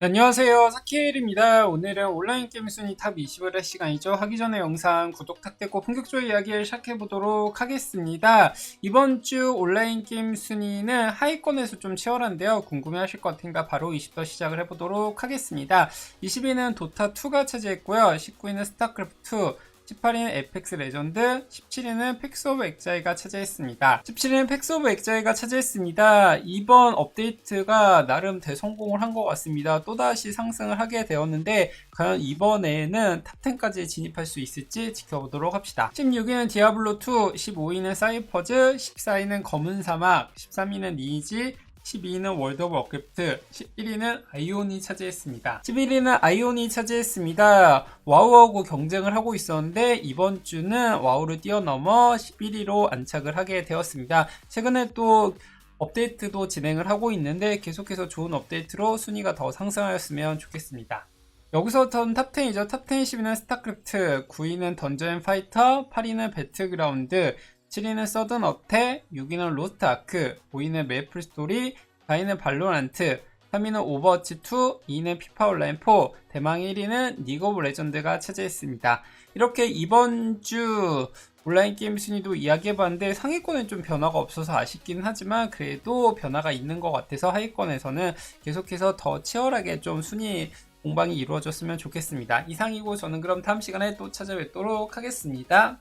안녕하세요. 사키엘입니다. 오늘은 온라인 게임 순위 탑 20을 할 시간이죠. 하기 전에 영상 구독 탁되고 본격적으로 이야기를 시작해 보도록 하겠습니다. 이번 주 온라인 게임 순위는 하위권에서 좀 치열한데요. 궁금해 하실 것 같으니까 바로 20더 시작을 해보도록 하겠습니다. 20위는 도타2가 차지했고요. 19위는 스타크래프트 18위는 에펙스 레전드, 17위는 팩스 오브 엑자이가 차지했습니다. 17위는 팩스 오브 엑자이가 차지했습니다. 이번 업데이트가 나름 대성공을 한 것 같습니다. 또다시 상승을 하게 되었는데 과연 이번에는 탑10까지 진입할 수 있을지 지켜보도록 합시다. 16위는 디아블로2, 15위는 사이퍼즈, 14위는 검은 사막, 13위는 니지, 12위는 월드 오브 워크래프트, 11위는 아이온이 차지했습니다. 11위는 아이온이 차지했습니다. 와우하고 경쟁을 하고 있었는데 이번 주는 와우를 뛰어넘어 11위로 안착을 하게 되었습니다. 최근에 또 업데이트도 진행을 하고 있는데 계속해서 좋은 업데이트로 순위가 더 상승하였으면 좋겠습니다. 여기서부터는 탑10이죠. 탑10 10위는 스타크래프트, 9위는 던전 앤 파이터, 8위는 배틀그라운드, 7위는 서든 어택, 6위는 로스트 아크, 5위는 메이플 스토리, 4위는 발로란트, 3위는 오버워치 2, 2위는 피파 온라인 4, 대망 1위는 리그 오브 레전드가 차지했습니다. 이렇게 이번 주 온라인 게임 순위도 이야기해봤는데 상위권은 좀 변화가 없어서 아쉽긴 하지만 그래도 변화가 있는 것 같아서 하위권에서는 계속해서 더 치열하게 좀 순위 공방이 이루어졌으면 좋겠습니다. 이상이고 저는 그럼 다음 시간에 또 찾아뵙도록 하겠습니다.